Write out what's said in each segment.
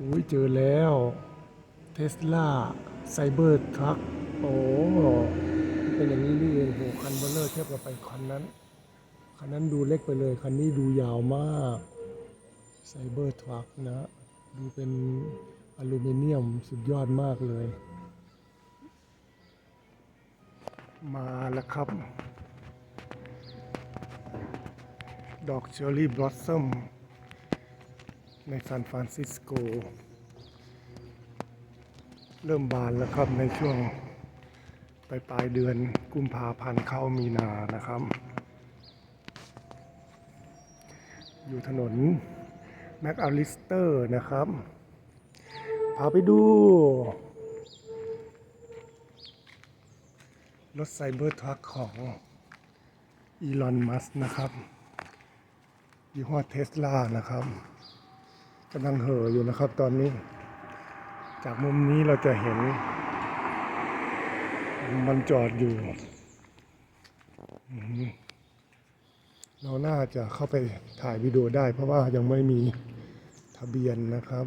อุ้ยเจอแล้วเทสลาไซเบอร์ทรัคโอ้เป็นอย่างนี้นี่เองโหคันเบลเลอร์เทียบกับไปคันนั้น คันนั้นดูเล็กไปเลย คันนี้ดูยาวมากไซเบอร์ทรัคนะ ดูเป็นอลูมิเนียมสุดยอดมากเลย มาแล้วครับ ดอกเชอร์รี่บลอสซัม ในซานฟรานซิสโก เริ่มบานแล้วครับในช่วงปลายปลายเดือนกุมภาพันธ์เข้ามีนานะครับ อยู่ถนนแมคอาลิสเตอร์นะครับ พาไปดู รถไซเบอร์ทรัคของอีลอน มัสนะครับยี่ห้อเทสลานะครับ กำลังเห่ออยู่นะครับตอนนี้ จากมุมนี้เราจะเห็น มันจอดอยู่ เราน่าจะเข้าไปถ่ายวิดีโอได้ เพราะว่ายังไม่มีทะเบียนนะครับ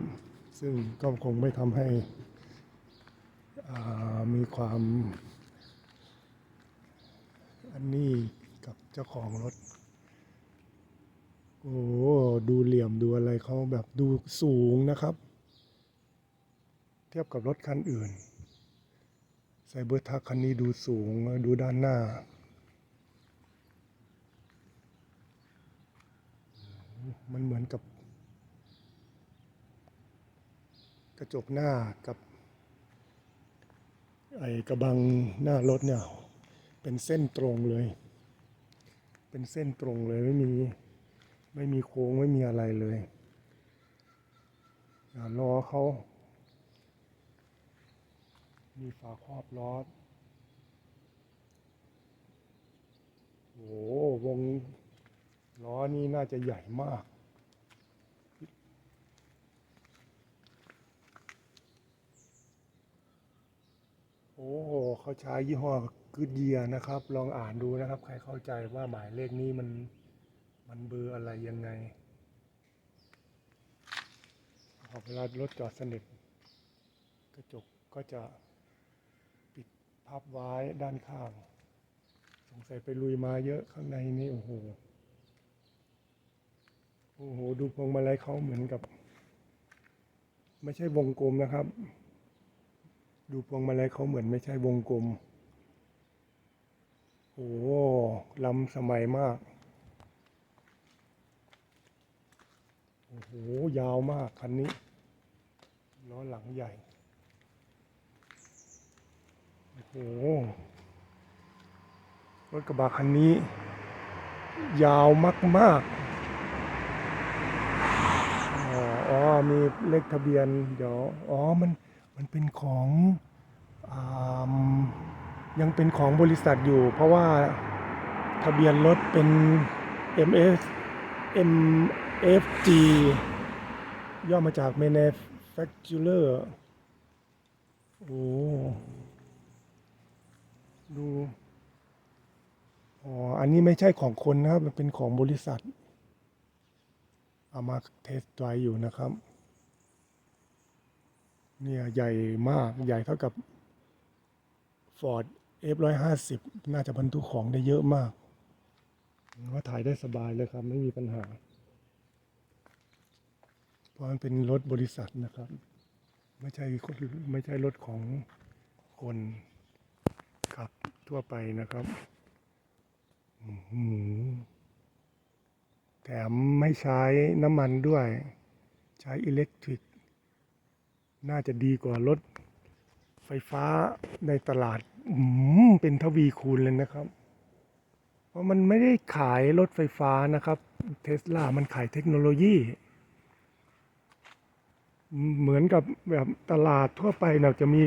ซึ่งก็คงไม่ทำให้มีความ อันนี้กับเจ้าของรถ โอ้ดูเหลี่ยมดูอะไรเขาแบบดูสูงนะครับ เทียบกับรถคันอื่นไซเบอร์ทักคันนี้ดูสูงดูด้านหน้า มันเหมือนกับ กระจกหน้ากับ ไอ้กระบังหน้ารถเนี่ย เป็นเส้นตรงเลย เป็นเส้นตรงเลยไม่มี ไม่มีโค้งไม่มีอะไรเลยอ่าล้อเขามีฝาครอบล้อโอ้โหวงล้อนี่น่าจะใหญ่มากโอ้โหเขาใช้ยี่ห้อกูดเยียนะครับ ลองอ่านดูนะครับ ใครเข้าใจว่าหมายเลขนี้มัน มันเบอร์อะไรยังไงพอเวลารถจอดสนิทกระจกก็จะปิดพับไว้ด้านข้าง สงสัยไปลุยมาเยอะข้างในนี่โอ้โหโอ้โห ดูพวงมาลัยเขาเหมือนกับ ไม่ใช่วงกลมนะครับ ดูพวงมาลัยเขาเหมือนไม่ใช่วงกลม โอ้โหล้ำสมัยมาก โอ้โห ยาวมากคันนี้ล้อหลังใหญ่ โอ้โห รถกระบะคันนี้ ยาวมากๆอ๋ออ๋อ มีเลขทะเบียน เดี๋ยว อ๋อ มัน มันเป็นของอยังเป็นของบริษัทอยู่ เพราะว่าทะเบียนรถเป็น MS FG ย่อมาจาก Manufacturer โอ้ ดู อ๋อ อันนี้ไม่ใช่ของคนนะครับ มันเป็นของบริษัท เอามาเทสไดรฟ์อยู่นะครับ เนี่ยใหญ่มาก ใหญ่เท่ากับ Ford F150 น่าจะบรรทุกของได้เยอะมากว่าถ่ายได้สบายเลยครับ ไม่มีปัญหา ราะมันเป็นรถบริษัทนะครับ ไม่ใช่ไม่ใช่รถของคนขับทั่วไปนะครับแถมไม่ใช้น้ำมันด้วย ใช้อิเล็กทริก น่าจะดีกว่ารถไฟฟ้าในตลาดเป็นทวีคูณเลยนะครับ เพราะมันไม่ได้ขายรถไฟฟ้านะครับ เทสลามันขายเทคโนโลยี เหมือนกับแบบตลาดทั่วไปเราจะมี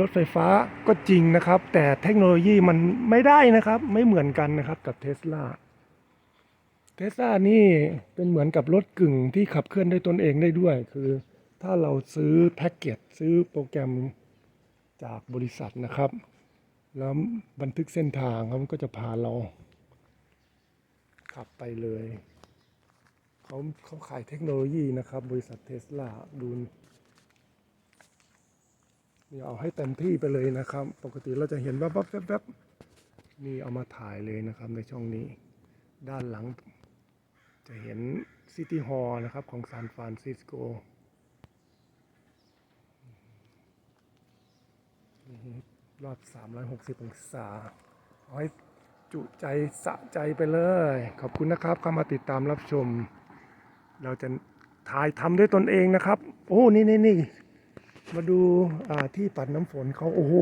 รถไฟฟ้าก็จริงนะครับ แต่เทคโนโลยีมันไม่ได้นะครับ ไม่เหมือนกันนะครับกับเทสลาเทสลานี่เป็นเหมือนกับรถกึ่งที่ขับเคลื่อนด้วยตนเองได้ด้วย คือถ้าเราซื้อแพ็กเกจซื้อโปรแกรมจากบริษัทนะครับ แล้วบันทึกเส้นทางครับมันก็จะพาเราขับไปเลย เขาเขาขายเทคโนโลยีนะครับ บริษัทเทสลาดูนี่เอาให้เต็มที่ไปเลยนะครับ ปกติเราจะเห็นว่าแวบๆแวบๆนี่เอามาถ่ายเลยนะครับในช่องนี้ ด้านหลัง จะเห็นซิตี้ฮอลล์นะครับของซานฟรานซิสโกรอบ 360 องศาเอาให้จุใจสะใจไปเลย ขอบคุณนะครับเข้ามาติดตามรับชม เราจะถ่ายทำด้วยตนเองนะครับ โอ้นี่นี่นี่มาดูอ่าที่ปัดน้ำฝนเขาโอ้โห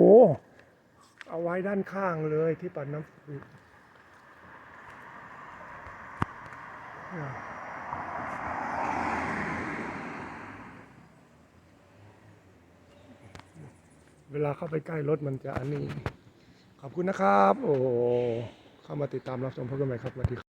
เอาไว้ด้านข้างเลยที่ปัดน้ำฝนเวลาเข้าไปใกล้รถมันจะอันนี้ ขอบคุณนะครับ โอ้เข้ามาติดตามรับชมพบกันใหม่ครับสวัสดีครับ